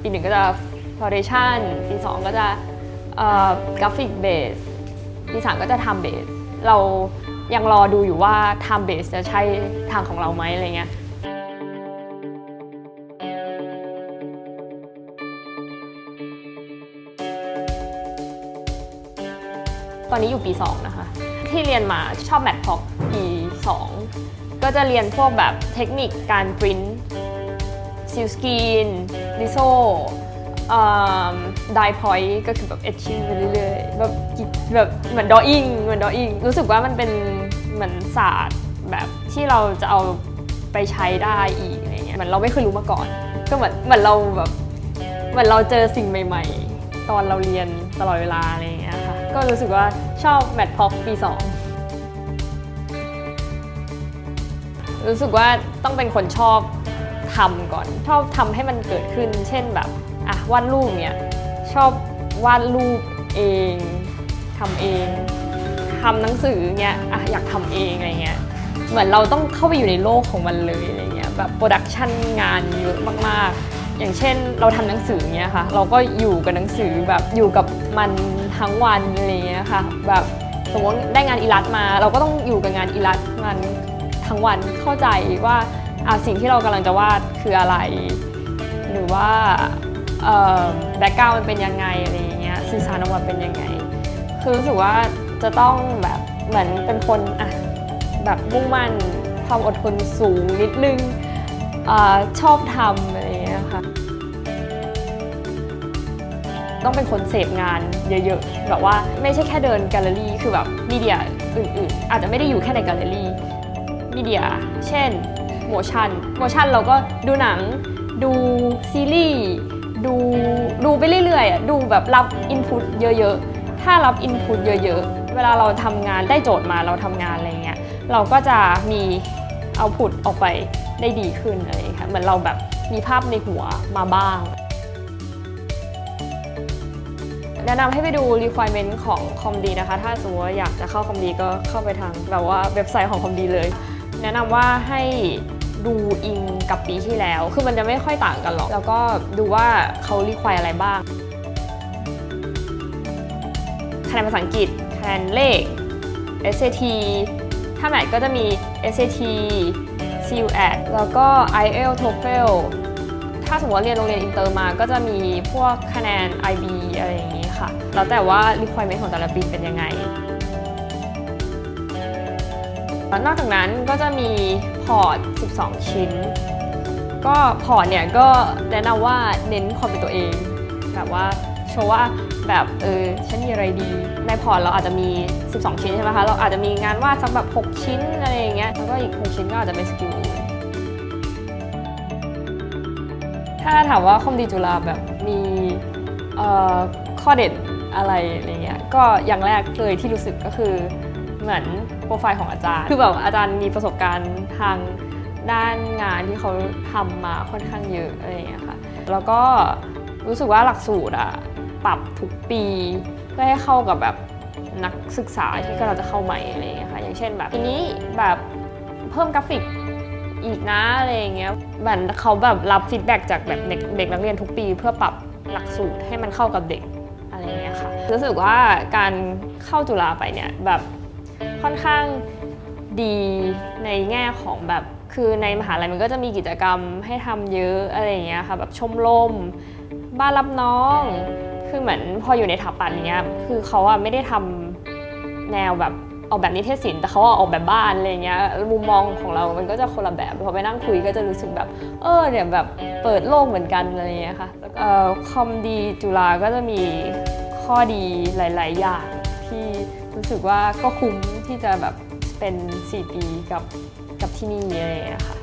ปีหนึ่งก็จะ foundation ปีสองก็จะกราฟิกเบสปีสามก็จะทำเบสเรายังรอดูอยู่ว่าทำเบสจะใช่ทางของเราไหมอะไรเงี้ยตอนนี้อยู่ปี 2 นะคะ ที่เรียนมาชอบแมทพ็อกปี 2 ก็จะเรียนพวกแบบเทคนิคการปริ้น ซิลสกีนลิโซไดพอยต์ก็คือแบบเอชชิ่งไปเรื่อยๆแบบแบบเหมือนดออิงเหมือนดออิงรู้สึกว่ามันเป็นเหมือนศาสตร์แบบที่เราจะเอาไปใช้ได้อีกอะไรเงี้ยเหมือนเราไม่เคยรู้มาก่อน ก็เหมือนเหมือนเราแบบเหมือนเราเจอสิ่งใหม่ ๆ ตอนเราเรียนตลอดเวลาอะไรเงี้ยค่ะก็รู้สึกว่าชอบแมทพ็อกปี2รู้สึกว่าต้องเป็นคนชอบ ทำก่อน ชอบทำให้มันเกิดขึ้น เช่นแบบอะวาดรูปเนี่ยชอบวาดรูปเองทำเองทำหนังสือเงี้ยอะอยากทำเองอะไรเงี้ยเหมือนเราต้องเข้าไปอยู่ในโลกของมันเลยอะไรเงี้ยแบบโปรดักชันงานเยอะมากๆ อย่างเช่นเราทำหนังสือเงี้ยค่ะ เราก็อยู่กับหนังสือแบบอยู่กับมันทั้งวันอะไรเงี้ยค่ะแบบสมมติได้งานอีลัสมา เราก็ต้องอยู่กับงานอีลัสงานทั้งวันเข้าใจว่า อะสิ่งที่เรากำลังจะวาดคืออะไร หรือว่าแบ็กกราวมันเป็นยังไงอะไรอย่างเงี้ยสื่อสารออกมาเป็นยังไง คือรู้สึกว่าจะต้องแบบเหมือนเป็นคนอะแบบมุ่งมั่นความอดทนสูงนิดนึงอชอบทำอะไรอย่างเงี้ยค่ะต้องเป็นคนเสพงานเยอะๆ แบบว่าไม่ใช่แค่เดินแกลเลอรี่ คือแบบมีเดียอื่นๆ อาจจะไม่ได้อยู่แค่ในแกลเลอรี่ มีเดีย เช่น โมชั่นโมชั่นเราก็ดูหนัง ดูซีรีส์ดูดูไปเรื่อยๆอะดูแบบรับอินพุตเยอะๆ ถ้ารับอินพุตเยอะๆ เวลาเราทำงานได้โจทย์มาเราทำงานอะไรเงี้ยเราก็จะมีเอาพุตออกไปได้ดีขึ้นอะไรอย่างเงี้ยค่ะเหมือนเราแบบมีภาพในหัวมาบ้างแนะนำให้ไปดู requirement ของคอมดีนะคะ ถ้าสมมติว่าอยากจะเข้าคอมดีก็เข้าไปทางแบบว่าเว็บไซต์ของคอมดีเลย แนะนำว่าให้ ดูอิงกับปีที่แล้ว คือมันจะไม่ค่อยต่างกันหรอก แล้วก็ดูว่าเขา require อะไรบ้าง คะแนนภาษาอังกฤษ คะแนนเลข SAT ถ้าแมทก็จะมี SAT CUAT แล้วก็ IELTS TOEFL ถ้าสมมติว่าเรียนโรงเรียนอินเตอร์มาก็จะมีพวกคะแนน IB อะไรอย่างนี้ค่ะ แล้วแต่ว่า requirement ของแต่ละปีเป็นยังไง นอกจากนั้นก็จะมีพอร์ต 12 ชิ้น ก็พอร์ตเนี่ยก็แนะนำว่าเน้นความเป็นตัวเอง แบบว่าโชว์ว่าแบบเออฉันมีอะไรดี ในพอร์ตเราอาจจะมี 12 ชิ้นใช่ไหมคะ เราอาจจะมีงานวาดสักแบบ 6 ชิ้นอะไรอย่างเงี้ย แล้วก็อีก 6 ชิ้นก็อาจจะเป็นสกิลอื่น ถ้าถามว่าคอมดีจุฬาแบบมีข้อเด่นอะไรอะไรเงี้ย ก็อย่างแรกเลยที่รู้สึกก็คือ เหมือนโปรไฟล์ของอาจารย์ คือแบบอาจารย์มีประสบการณ์ทางด้านงานที่เขาทำมาค่อนข้างเยอะอะไรเงี้ยค่ะ แล้วก็รู้สึกว่าหลักสูตรอะปรับทุกปีเพื่อให้เข้ากับแบบนักศึกษาที่กำลังจะเข้าใหม่อะไรอย่างเงี้ยค่ะ อย่างเช่นแบบทีนี้แบบเพิ่มกราฟิกอีกนะอะไรอย่างเงี้ยเหมือนเขาแบบรับฟีดแบ็กจากแบบเด็กเด็กนักเรียนทุกปี เพื่อปรับหลักสูตรให้มันเข้ากับเด็กอะไรอย่างเงี้ยค่ะ รู้สึกว่าการเข้าจุฬาไปเนี่ยแบบ ค่อนข้างดีในแง่ของแบบคือในมหาลัยมันก็จะมีกิจกรรมให้ทำเยอะอะไรอย่างเงี้ยค่ะแบบชมรมบ้านรับน้อง คือเหมือนพออยู่ในถาปัตย์เนี้ยคือเขาอะไม่ได้ทำแนวแบบออกแบบนิเทศศิลป์แต่เขาออกแบบบ้านอะไรเงี้ยมุมมองของเรามันก็จะคนละแบบพอไปนั่งคุยก็จะรู้สึกแบบเออเนี่ยแบบเปิดโลกเหมือนกันอะไรเงี้ยค่ะแล้วก็เอ่อคอมดีจุฬาก็จะมีข้อดีหลาย ๆ อย่างที่รู้สึกว่าก็คุ้ม ที่จะแบบเป็น 4 ปีกับกับที่นี่อะไรเงี้ยค่ะ